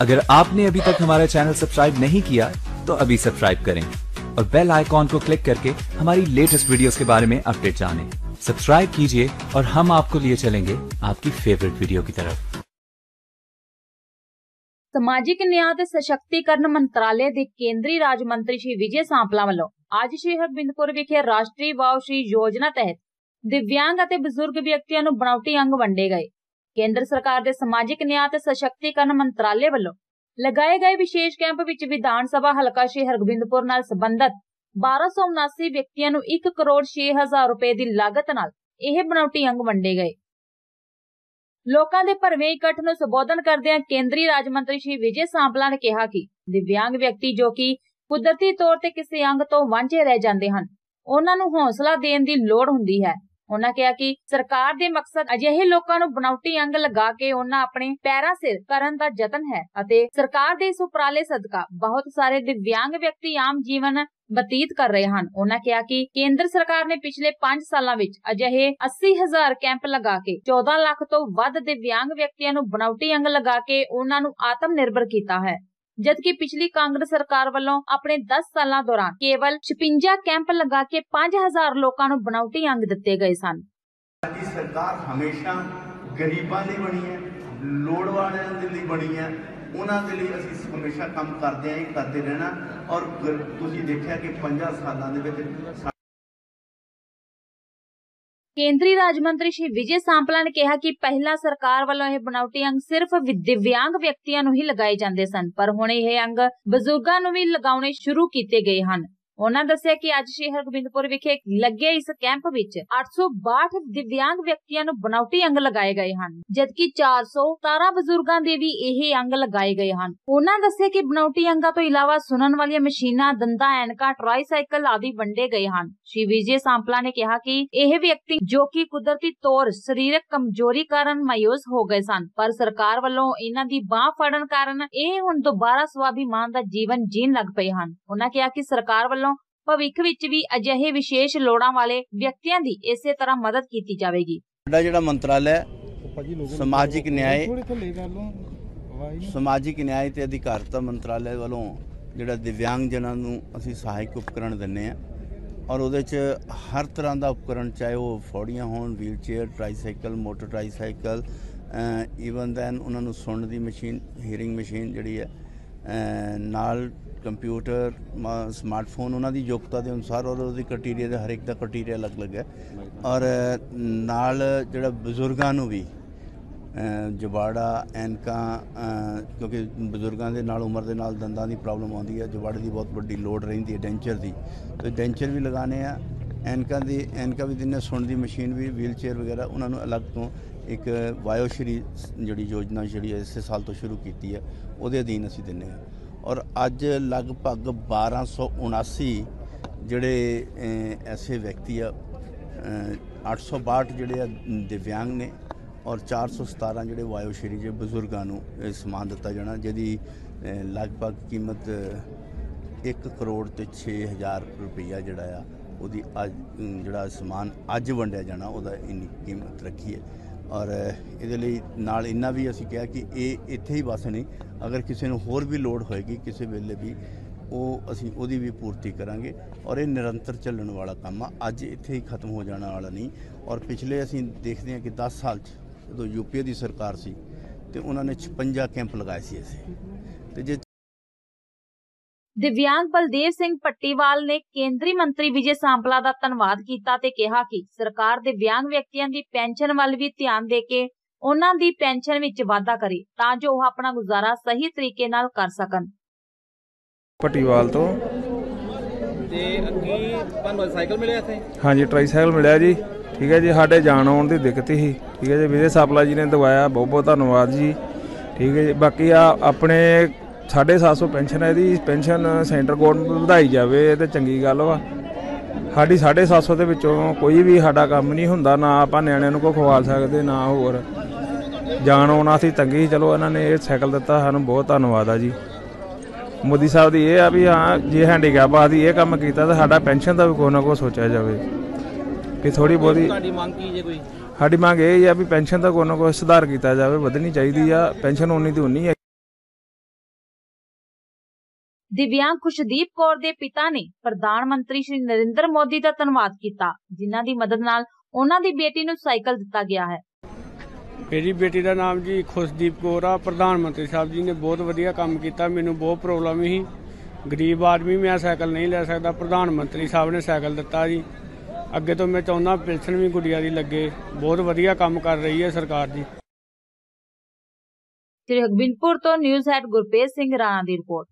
अगर आपने अभी तक हमारा चैनल सब्सक्राइब नहीं किया तो अभी सब्सक्राइब करें और बेल आइकॉन को क्लिक करके हमारी लेटेस्ट वीडियोस के बारे में अपडेट जानें। सब्सक्राइब कीजिए और हम आपको लिए चलेंगे आपकी फेवरेट वीडियो की तरफ ਸਮਾਜਿਕ ਨਿਆਂ ਤੇ ਸਸ਼ਕਤੀਕਰਨ ਮੰਤਰਾਲੇ ਦੇ ਕੇਂਦਰੀ ਰਾਜ ਮੰਤਰੀ ਸ਼੍ਰੀ ਵਿਜੇ ਸਾਂਪਲਾ ਵੱਲੋਂ ਅੱਜ ਸ਼੍ਰੀ ਹਰਬਿੰਦਪੁਰ ਵਿਖੇ ਰਾਸ਼ਟਰੀ ਵਾਉਸ਼ੀ ਯੋਜਨਾ ਤਹਿਤ ਦਿਵਿਆਂਗ ਅਤੇ ਬਜ਼ੁਰਗ ਵਿਅਕਤੀਆਂ ਨੂੰ ਬਣਾਉਟੀ ਅੰਗ ਵੰਡੇ ਗਏ ਕੇਂਦਰ ਸਰਕਾਰ ਦੇ ਸਮਾਜਿਕ ਨਿਆਂ ਤੇ ਸਸ਼ਕਤੀਕਰਨ ਮੰਤਰਾਲੇ ਵੱਲੋਂ ਲਗਾਏ ਗਏ ਵਿਸ਼ੇਸ਼ ਕੈਂਪ ਵਿੱਚ ਵਿਧਾਨ ਸਭਾ ਹਲਕਾ ਸ਼੍ਰੀ ਹਰਗੋਬਿੰਦਪੁਰ ਨਾਲ ਸੰਬੰਧਤ 1279 ਵਿਅਕਤੀਆਂ ਨੂੰ 1 ਕਰੋੜ 6000 ਰੁਪਏ ਦੀ ਲਾਗਤ ਨਾਲ ਇਹ ਬਣਾਉਟੀ ਅੰਗ ਵੰਡੇ ਗਏ। ਲੋਕਾਂ ਦੇ ਭਰਵੇਂ ਇਕੱਠ ਨੂੰ ਸੰਬੋਧਨ ਕਰਦਿਆਂ ਕੇਂਦਰੀ ਰਾਜ ਮੰਤਰੀ ਸ਼੍ਰੀ ਵਿਜੇ ਸਾਂਪਲਾ ਨੇ ਕਿਹਾ ਕਿ ਦਿਵਿਆਂਗ ਵਿਅਕਤੀ ਜੋ ਕਿ ਕੁਦਰਤੀ ਤੌਰ ਤੇ ਕਿਸੇ ਅੰਗ ਤੋਂ ਵਾਂਝੇ ਰਹਿ ਜਾਂਦੇ ਹਨ, ਉਹਨਾਂ ਨੂੰ ਹੌਸਲਾ ਦੇਣ ਦੀ ਲੋੜ ਹੁੰਦੀ ਹੈ। ਉਹਨਾਂ ਕਿਹਾ ਕਿ ਸਰਕਾਰ ਦੇ ਮਕਸਦ ਅਜਿਹੇ ਲੋਕਾਂ ਨੂੰ ਬਣਾਉਟੀ ਅੰਗ ਲਗਾ ਕੇ ਉਹਨਾਂ ਆਪਣੇ ਪੈਰਾਂ ਸਿਰ ਕਰਨ ਦਾ ਯਤਨ ਹੈ ਅਤੇ ਸਰਕਾਰ ਦੇ ਇਸ ਉਪਰਾਲੇ ਸਦਕਾ ਬਹੁਤ ਸਾਰੇ ਦਿਵਿਆਂਗ ਵਿਅਕਤੀ ਆਮ ਜੀਵਨ ਬਤੀਤ ਕਰ ਰਹੇ ਹਨ। ਉਹਨਾਂ ਕਿਹਾ ਕਿ ਕੇਂਦਰ ਸਰਕਾਰ ਨੇ ਪਿਛਲੇ 5 ਸਾਲਾਂ ਵਿੱਚ ਅਜਿਹੇ 80000 ਕੈਂਪ ਲਗਾ ਕੇ 14 ਲੱਖ ਤੋਂ ਵੱਧ ਦਿਵਿਆਂਗ ਵਿਅਕਤੀਆਂ ਨੂੰ ਬਣਾਉਟੀ ਅੰਗ ਲਗਾ ਕੇ ਉਹਨਾਂ ਨੂੰ ਆਤਮ ਨਿਰਭਰ ਕੀਤਾ ਹੈ। ਜਦਕਿ ਪਿਛਲੀ ਕਾਂਗਰਸ ਸਰਕਾਰ ਵੱਲੋਂ ਆਪਣੇ 10 ਸਾਲਾਂ ਦੌਰਾਨ ਕੇਵਲ 56 ਕੈਂਪ ਲਗਾ ਕੇ 5000 ਲੋਕਾਂ ਨੂੰ ਬਣਾਉਟੀ ਅੰਗ ਦਿੱਤੇ ਗਏ ਸਨ। ਸਾਡੀ ਸਰਕਾਰ ਹਮੇਸ਼ਾ ਗਰੀਬਾਂ ਲਈ ਬਣੀ ਹੈ ਲੋੜ ਵਾਲਿਆਂ ਦੇ ਲਈ ਬਣੀ ਹੈ। ਉਹਨਾਂ ਦੇ ਲਈ ਅਸੀਂ ਹਮੇਸ਼ਾ ਕੰਮ ਕਰਦੇ ਆਂ, ਕਰਦੇ ਰਹਿਣਾ। ਔਰ ਤੁਸੀਂ ਦੇਖਿਆ ਕਿ 50 ਸਾਲਾਂ ਦੇ ਵਿੱਚ ਕੇਂਦਰੀ ਰਾਜ ਮੰਤਰੀ ਸ਼੍ਰੀ ਵਿਜੇ ਸਾਂਪਲਾ ਨੇ ਕਿਹਾ ਕਿ ਪਹਿਲਾਂ ਸਰਕਾਰ ਵੱਲੋਂ ਇਹ ਬਣਾਉਟੀ ਅੰਗ ਸਿਰਫ ਦਿਵਿਆਂਗ ਵਿਅਕਤੀਆਂ ਨੂੰ ਹੀ ਲਗਾਏ ਜਾਂਦੇ ਸਨ, ਪਰ ਹੁਣ ਇਹ ਅੰਗ ਬਜ਼ੁਰਗਾਂ ਨੂੰ ਵੀ ਲਗਾਉਣੇ ਸ਼ੁਰੂ ਕੀਤੇ ਗਏ ਹਨ। ਉਨ੍ਹਾਂ ਦੱਸਿਆ ਕਿ ਅੱਜ ਸ਼੍ਰੀ ਹਰਗੋਬਿੰਦਪੁਰ ਵਿਖੇ ਲੱਗੇ ਇਸ ਕੈਂਪ ਵਿੱਚ 862 ਦਿਵਿਆਂਗ ਵਿਅਕਤੀਆਂ ਨੂੰ ਬਣਾਉਟੀ ਅੰਗ ਲਗਾਏ ਗਏ ਹਨ, ਜਦਕਿ 417 ਬਜ਼ੁਰਗਾਂ ਦੇ ਵੀ ਇਹ ਅੰਗ ਲਗਾਏ ਗਏ ਹਨ। ਉਹਨਾਂ ਦੱਸਿਆ ਕਿ ਬਣਾਉਟੀ ਅੰਗਾਂ ਤੋਂ ਇਲਾਵਾ ਸੁਣਨ ਵਾਲੀਆਂ ਮਸ਼ੀਨਾਂ, ਦੰਦਾਂ, ਐਨਕਾਂ, ਟ੍ਰਾਈਸਾਈਕਲ ਆਦਿ ਵੰਡੇ ਗਏ ਹਨ। ਸ਼੍ਰੀ ਵਿਜੇ ਸਾਂਪਲਾ ਨੇ ਕਿਹਾ ਕਿ ਇਹ ਵਿਅਕਤੀ ਜੋ ਕਿ ਕੁਦਰਤੀ ਤੌਰ ਸਰੀਰਕ ਕਮਜ਼ੋਰੀ ਕਾਰਨ ਮਾਯੂਸ ਹੋ ਗਏ ਸਨ, ਪਰ ਸਰਕਾਰ ਵੱਲੋਂ ਇਹਨਾਂ ਦੀ ਬਾਹ ਫੜਨ ਕਾਰਨ ਇਹ ਹੁਣ ਦੁਬਾਰਾ ਸਵਾਭਿਮਾਨ ਦਾ ਜੀਵਨ ਜੀਣ ਲੱਗ ਪਏ ਹਨ। ਉਹਨਾਂ ਕਿਹਾ ਕਿ ਸਰਕਾਰ ਵੱਲੋਂ ਭਵਿੱਖ ਵਿੱਚ ਵੀ ਅਜਿਹੇ ਵਿਸ਼ੇਸ਼ ਲੋੜਾਂ ਵਾਲੇ ਵਿਅਕਤੀਆਂ ਦੀ ਇਸੇ ਤਰ੍ਹਾਂ ਮਦਦ ਕੀਤੀ ਜਾਵੇਗੀ। ਸਾਡਾ ਜਿਹੜਾ ਮੰਤਰਾਲਾ ਹੈ ਸਮਾਜਿਕ ਨਿਆਂ ਸਮਾਜਿਕ ਨਿਆਂ ਤੇ ਅਧਿਕਾਰਤਾ ਮੰਤਰਾਲੇ ਵੱਲੋਂ ਜਿਹੜਾ ਦਿਵਿਆਂਗ ਜਨਾਂ ਨੂੰ ਅਸੀਂ ਸਹਾਇਕ ਉਪਕਰਣ ਦਿੰਨੇ ਆ ਔਰ ਉਹਦੇ 'ਚ ਹਰ ਤਰ੍ਹਾਂ ਦਾ ਉਪਕਰਣ ਚਾਹੇ ਉਹ ਫੌੜੀਆਂ ਹੋਣ wheel chair tricycle motor tricycle even then ਉਹਨਾਂ ਨੂੰ ਸੁਣਨ ਦੀ ਮਸ਼ੀਨ ਹੀਅਰਿੰਗ ਮਸ਼ੀਨ ਜਿਹੜੀ ਹੈ ਨਾਲ ਕੰਪਿਊਟਰ ਮ- ਸਮਾਰਟਫੋਨ ਉਹਨਾਂ ਦੀ ਯੋਗਤਾ ਦੇ ਅਨੁਸਾਰ ਔਰ ਉਹਦੀ ਕ੍ਰਾਈਟੇਰੀਆ ਦਾ ਹਰ ਇੱਕ ਦਾ ਕ੍ਰਾਈਟੇਰੀਆ ਅਲੱਗ-ਅਲੱਗ ਹੈ। ਔਰ ਨਾਲ ਜਿਹੜਾ ਬਜ਼ੁਰਗਾਂ ਨੂੰ ਵੀ ਅ, ਜਵਾੜਾ ਐਨਕਾਂ ਕਿਉਂਕਿ ਬਜ਼ੁਰਗਾਂ ਦੇ ਨਾਲ ਉਮਰ ਦੇ ਨਾਲ ਦੰਦਾਂ ਦੀ ਪ੍ਰੋਬਲਮ ਆਉਂਦੀ ਹੈ ਜਵਾੜੇ ਦੀ ਬਹੁਤ ਵੱਡੀ ਲੋਡ ਰਹਿੰਦੀ ਹੈ ਡੈਂਚਰ ਦੀ। ਤੇ ਡੈਂਚਰ ਵੀ ਲਗਾਣੇ ਆ ਐਨਕਾਂ ਦੀ ਐਨਕਾਂ ਵੀ ਦਿੰਨੇ ਸੁਣ ਦੀ ਮਸ਼ੀਨ ਵੀ ਵੀਲ ਚੇਅਰ ਵਗੈਰਾ ਉਹਨਾਂ ਨੂੰ ਅਲੱਗ ਤੋਂ ਇੱਕ ਵਾਇਓਸ਼ਰੀ ਜਿਹੜੀ ਯੋਜਨਾ ਜਿਹੜੀ ਇਸੇ ਸਾਲ ਤੋਂ ਸ਼ੁਰੂ ਕੀਤੀ ਹੈ ਉਹਦੇ ਅਧੀਨ ਅਸੀਂ ਦਿੰਨੇ ਆ ਔਰ ਅੱਜ ਲਗਭਗ 1279 ਜਿਹੜੇ ਐਸੇ ਵਿਅਕਤੀ ਆ ਅ, 862 ਜਿਹੜੇ ਆ ਦਿਵਿਆਂਗ ਨੇ ਔਰ 417 ਜਿਹੜੇ ਵਾਯੋਸ਼ਰੀ ਜੇ ਬਜ਼ੁਰਗਾਂ ਨੂੰ ਇਹ ਸਮਾਨ ਦਿੱਤਾ ਜਾਣਾ ਜਿਹਦੀ ਲਗਭਗ ਕੀਮਤ 1 ਕਰੋੜ ਤੇ 6000 ਰੁਪਈਆ ਜਿਹੜਾ ਆ ਉਹਦੀ ਅੱਜ ਜਿਹੜਾ ਸਮਾਨ ਅੱਜ ਵੰਡਿਆ ਜਾਣਾ ਉਹਦਾ ਇੰਨੀ ਕੀਮਤ ਰੱਖੀ ਹੈ। ਔਰ ਇਹਦੇ ਲਈ ਨਾਲ ਇੰਨਾ ਵੀ ਅਸੀਂ ਕਿਹਾ ਕਿ ਇਹ ਇੱਥੇ ਹੀ ਬਸ ਨਹੀਂ, ਅਗਰ ਕਿਸੇ ਨੂੰ ਹੋਰ ਵੀ ਲੋੜ ਹੋਏਗੀ ਕਿਸੇ ਵੇਲੇ ਵੀ, ਉਹ ਅਸੀਂ ਉਹਦੀ ਵੀ ਪੂਰਤੀ ਕਰਾਂਗੇ। ਔਰ ਇਹ ਨਿਰੰਤਰ ਚੱਲਣ ਵਾਲਾ ਕੰਮ ਆ, ਅੱਜ ਇੱਥੇ ਹੀ ਖਤਮ ਹੋ ਜਾਣ ਵਾਲਾ ਨਹੀਂ। ਔਰ ਪਿਛਲੇ ਅਸੀਂ ਦੇਖਦੇ ਹਾਂ ਕਿ 10 ਸਾਲ 'ਚ ਜਦੋਂ ਯੂਪੀਏ ਦੀ ਸਰਕਾਰ ਸੀ, ਤੇ ਉਹਨਾਂ ਨੇ 56 ਕੈਂਪ ਲਗਾਏ ਸੀ ਅਸੀਂ। ਤੇ ਜੇ ਦਿਵਿਆਂਗ ਬਲਦੇਵ ਸਿੰਘ ਪੱਟੀਵਾਲ ਨੇ ਕੇਂਦਰੀ ਮੰਤਰੀ ਵਿਜੇ ਸਾਂਪਲਾ ਦਾ ਧੰਨਵਾਦ ਕੀਤਾ ਤੇ ਕਿਹਾ ਕਿ ਸਰਕਾਰ ਦਿਵਿਆਂਗ ਵਿਅਕਤੀਆਂ ਦੀ ਪੈਨਸ਼ਨ ਵੱਲ ਵੀ ਧਿਆਨ ਦੇ ਕੇ ਉਹਨਾਂ ਦੀ ਪੈਨਸ਼ਨ ਵਿੱਚ ਵਾਧਾ ਕਰੇ ਤਾਂ ਜੋ ਉਹ ਆਪਣਾ ਗੁਜ਼ਾਰਾ ਸਹੀ ਤਰੀਕੇ ਨਾਲ ਕਰ ਸਕਣ। ਪਟੀਵਾਲ ਤੋਂ। ਤੇ ਅੱਗੇ ਤੁਹਾਨੂੰ ਸਾਈਕਲ ਮਿਲਿਆ ਇੱਥੇ? ਹਾਂਜੀ ਟ੍ਰਾਈਸਾਈਕਲ ਮਿਲਿਆ ਜੀ। ਠੀਕ ਹੈ ਜੀ ਸਾਡੇ ਜਾਣ ਆਉਣ ਦੀ ਦਿੱਕਤ ਸੀ ਠੀਕ ਹੈ ਜੀ ਵਿਜੇ ਸਾਪਲਾ ਜੀ ਨੇ ਦਵਾਇਆ ਬਹੁਤ ਬਹੁਤ ਧੰਨਵਾਦ ਜੀ। ਠੀਕ ਹੈ ਜੀ ਬਾਕੀ ਆ ਆਪਣੇ 750 ਪੈਨਸ਼ਨ ਹੈ ਇਹਦੀ ਪੈਨਸ਼ਨ ਸੈਂਟਰ ਗਵਰਨਮੈਂਟ ਵਧਾਈ ਜਾਵੇ ਇਹ ਤੇ ਚੰਗੀ ਗੱਲ ਵਾ। ਸਾਡੀ 750 ਦੇ ਵਿੱਚੋਂ ਕੋਈ ਵੀ ਸਾਡਾ ਕੰਮ ਨਹੀਂ ਹੁੰਦਾ ਨਾ ਆਪਾਂ ਨਿਆਣਿਆਂ ਨੂੰ ਕੋ ਖਵਾਲ ਸਕਦੇ ਨਾ ਹੋਰ। ਜਾਣ ਆਉਣਾ ਸੀ ਤੰਗੀ ਚਲੋ ਇਹਨਾਂ ਨੇ ਇਹ ਸਾਈਕਲ ਦਿੱਤਾ ਸਾਨੂੰ ਬਹੁਤ ਧੰਨਵਾਦ ਆ ਜੀ। ਮੋਦੀ ਸਾਹਿਬ ਦੀ ਇਹ ਆ ਵੀ ਹਾਂ ਜੇ ਹੈਂਡੀਕੈਪ ਆਦੀ ਇਹ ਕੰਮ ਕੀਤਾ ਤਾਂ ਸਾਡਾ ਪੈਨਸ਼ਨ ਦਾ ਵੀ ਕੋਈ ਨਾ ਕੋਈ ਸੋਚਿਆ ਜਾਵੇ। ਕਿ ਥੋੜੀ ਬਹੁਤੀ ਤੁਹਾਡੀ ਮੰਗ ਕੀ ਜੇ ਕੋਈ? ਸਾਡੀ ਮੰਗ ਇਹ ਆ ਵੀ ਪੈਨਸ਼ਨ ਦਾ ਕੋਈ ਨਾ ਕੋਈ ਸੁਧਾਰ ਕੀਤਾ ਜਾਵੇ ਵਧਣੀ ਚਾਹੀਦੀ ਆ ਪੈਨਸ਼ਨ ਉਨੀ ਦੀ ਉਨੀ ਹੈ ਦਿਵਿਆਂਗ ਖੁਸ਼ਦੀਪ ਕੌਰ ਦੇ ਪਿਤਾ ਨੇ ਪ੍ਰਧਾਨ ਮੰਤਰੀ ਸ਼੍ਰੀ ਨਰਿੰਦਰ ਮੋਦੀ ਦਾ ਧੰਨਵਾਦ ਕੀਤਾ ਜਿਨ੍ਹਾਂ ਦੀ ਮਦਦ ਨਾਲ ਉਹਨਾਂ ਦੀ ਬੇਟੀ ਨੂੰ ਸਾਈਕਲ ਦਿੱਤਾ ਗਿਆ ਹੈ। ਮੇਰੀ ਬੇਟੀ ਦਾ ਨਾਮ ਜੀ ਖੁਸ਼ਦੀਪ ਕੌਰ ਆ। ਪ੍ਰਧਾਨ ਮੰਤਰੀ ਸਾਹਿਬ ਜੀ ਨੇ ਬਹੁਤ ਵਧੀਆ ਕੰਮ ਕੀਤਾ ਮੈਨੂੰ ਬਹੁਤ ਪ੍ਰੋਬਲਮ ਸੀ। ਗਰੀਬ ਆਦਮੀ ਮੈਂ ਸਾਈਕਲ ਨਹੀਂ ਲੈ ਸਕਦਾ ਪ੍ਰਧਾਨ ਮੰਤਰੀ ਸਾਹਿਬ ਨੇ ਸਾਈਕਲ ਦਿੱਤਾ ਜੀ। ਅੱਗੇ ਤੋਂ ਮੈਂ ਚਾਹੁੰਦਾ ਪੈਨਸ਼ਨ ਵੀ ਗੁੱਡੀਆਂ ਦੀ ਲੱਗੇ। ਬਹੁਤ ਵਧੀਆ ਕੰਮ ਕਰ ਰਹੀ ਹੈ ਸਰਕਾਰ ਜੀ। ਸ੍ਰੀ ਹਰਗੋਬਿੰਦਪੁਰ ਤੋਂ ਨਿਊਜ਼ ਹੈਡ ਗੁਰਪ੍ਰੀਤ ਸਿੰਘ ਰਾਣਾ ਦੀ ਰਿਪੋਰਟ।